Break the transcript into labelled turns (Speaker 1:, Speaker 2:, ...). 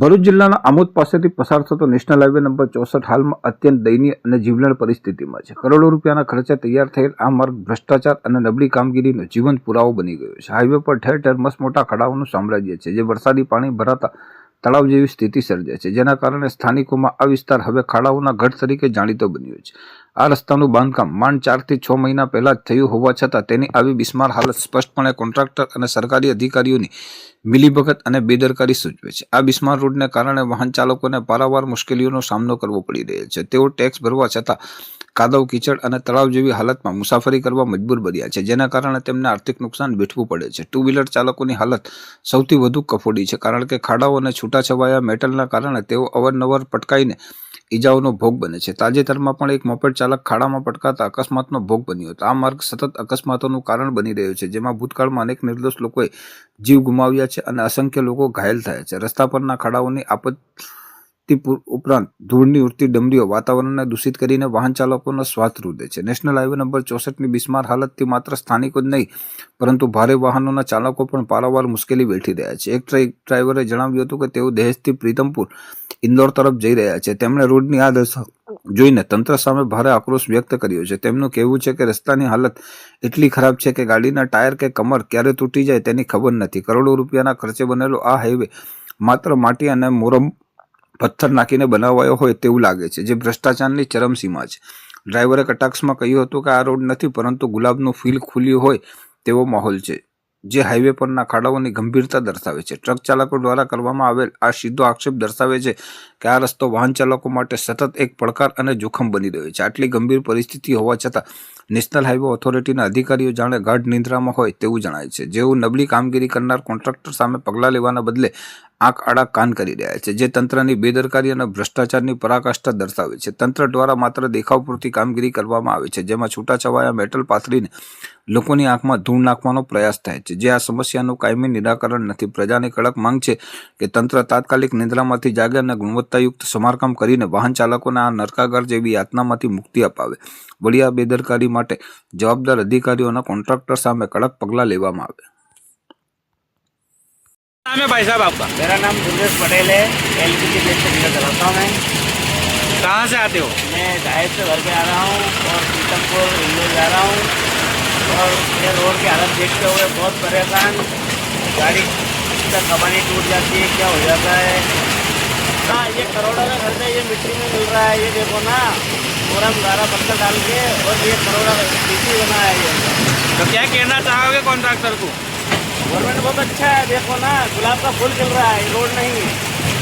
Speaker 1: ભરૂચ જિલ્લાના આમોદ પાસેથી પસાર થતો નેશનલ હાઈવે નંબર ચોસઠ હાલમાં અત્યંત દયનીય અને જીવલેણ પરિસ્થિતિમાં છે. કરોડો રૂપિયાના ખર્ચે તૈયાર થયેલ આ માર્ગ ભ્રષ્ટાચાર અને નબળી કામગીરીનો જીવંત પુરાવો બની ગયો છે. હાઈવે પર ઠેર ઠેર મસમોટા ખાડાઓનું સામ્રાજ્ય છે, જે વરસાદી પાણી ભરાતા તળાવ જેવી સ્થિતિ સર્જે છે, જેના કારણે સ્થાનિકોમાં આ વિસ્તાર હવે ખાડાઓના ગઢ તરીકે જાણીતો બન્યો છે. આ રસ્તાનું બાંધકામ માંડ ચારથી છ મહિના પહેલાં જ થયું હોવા છતાં તેની આવી બિસ્માર હાલત સ્પષ્ટપણે કોન્ટ્રાક્ટર અને સરકારી અધિકારીઓની મિલીભગત અને બેદરકારી સૂચવે છે. આ બિસ્માર રોડને કારણે વાહન ચાલકોને પારાવાર મુશ્કેલીઓનો સામનો કરવો પડી રહ્યો છે. તેઓ ટેક્સ ભરવા છતાં કાદવ, કીચડ અને તળાવ જેવી હાલતમાં મુસાફરી કરવા મજબૂર બન્યા છે, જેના કારણે તેમને આર્થિક નુકસાન વેઠવું પડે છે. ટુ વ્હીલર ચાલકોની હાલત સૌથી વધુ કફોડી છે, કારણ કે ખાડાઓ અને છૂટાછવાયા મેટલના કારણે તેઓ અવારનવાર પટકાઈને ઈજાઓનો ભોગ બને છે. તાજેતરમાં પણ એક મોપેડ ચાલક ખાડામાં પટકાતા અકસ્માતનો ભોગ બન્યો હતો. આ માર્ગ સતત અકસ્માતોનું કારણ બની રહ્યો છે, જેમાં ભૂતકાળમાં અનેક નિર્દોષ લોકોએ જીવ ગુમાવ્યા છે અને અસંખ્ય લોકો ઘાયલ થયા છે. રસ્તા પરના ખાડાઓની આપત્તિ પૂર- ઉપરાંત ધૂળની ઉડતી ડમરીઓ વાતાવરણને દૂષિત કરીને વાહન ચાલકોનો સ્વાથ રૂદે છે. નેશનલ હાઈવે નંબર ચોસઠની બિસ્માર હાલતથી માત્ર સ્થાનિકો જ નહીં, પરંતુ ભારે વાહનોના ચાલકો પણ પારાવાર મુશ્કેલી વેઠી રહ્યા છે. એક ટ્રેક ડ્રાઈવરે જણાવ્યું હતું કે તેઓ દહેજથી પ્રીતમપુર, ઇન્દોર તરફ જઈ રહ્યા છે. તેમણે રોડની આ દશા જોઈને તંત્ર સામે ભારે આક્રોશ વ્યક્ત કર્યો છે. તેમનું કહેવું છે કે રસ્તાની હાલત એટલી ખરાબ છે કે ગાડીના ટાયર કે કમર ક્યારે તૂટી જાય તેની ખબર નથી. કરોડો રૂપિયાના ખર્ચે બનેલો આ હાઈવે માત્ર માટી અને મોરમ પથ્થર નાખીને બનાવાયો હોય તેવું લાગે છે, જે ભ્રષ્ટાચારની ચરમસીમા છે. ડ્રાઈવરે કટાક્ષમાં કહ્યું હતું કે આ રોડ નથી, પરંતુ ગુલાબનું ફીલ ખુલ્યું હોય તેવો માહોલ છે, જે હાઈવે પરના ખાડાઓની ગંભીરતા દર્શાવે છે. ટ્રક ચાલકો દ્વારા કરવામાં આવેલ આ સીધો આક્ષેપ દર્શાવે છે કે આ રસ્તો વાહન ચાલકો માટે સતત એક પડકાર અને જોખમ બની રહ્યો છે. આટલી ગંભીર પરિસ્થિતિ હોવા છતાં, નેશનલ હાઈવે ઓથોરિટીના અધિકારીઓ જાણે ગાઢ નિંદ્રામાં હોય તેવું જણાય છે. જેઓ નબળી કામગીરી કરનાર કોન્ટ્રાક્ટર સામે પગલાં લેવાના બદલે આંખ આડા કાન કરી રહ્યા છે. જે તંત્રની બેદરકારી અને ભ્રષ્ટાચારની પરાકાષ્ઠા દર્શાવે છે. તંત્ર દ્વારા માત્ર દેખાવ પૂરતી કામગીરી કરવામાં આવે છે, જેમાં છૂટાછવાયા મેટલ પાથરીને લોકોની આંખમાં ધૂળ નાખવાનો પ્રયાસ થાય છે. જે આ સમસ્યાનું કાયમી નિરાકરણ નથી. પ્રજાની કડક માંગ છે કે તંત્ર તાત્કાલિક નિંદ્રામાંથી જાગે અને ગુણવત્તાયુક્ત સમારકામ કરીને વાહન ચાલકોને આ નરકાગાર જેવી યાતનામાંથી મુક્તિ અપાવે. વળી આ બેદરકારી માટે જવાબદાર અધિકારીઓના કોન્ટ્રાક્ટર સામે કડક પગલાં લેવામાં આવે.
Speaker 2: नाम है भाई साहब आपका?
Speaker 3: मेरा नाम दुर्गेश पटेल है। एल पी जी गैस कराता हूँ मैं।
Speaker 2: कहाँ से आते हो?
Speaker 3: मैं डायट से घर पे आ रहा हूँ और पीतमपुर इंदौर जा रहा हूँ। और ये रोड की हालत देखते हुए बहुत परेशान। गाड़ी का कबानी टूट जाती है क्या हो जाता है? हाँ ये करोड़ों का खर्चा ये मिट्टी में मिल रहा है ये देखो ना। पूरा गारा पत्थर डाल के और ये करोड़ा पीसी बना है ये।
Speaker 2: तो क्या कहना चाहोगे कॉन्ट्रैक्टर को?
Speaker 3: गवर्नमेंट बहुत अच्छा है देखो ना गुलाब का फूल खिल रहा है ये रोड नहीं है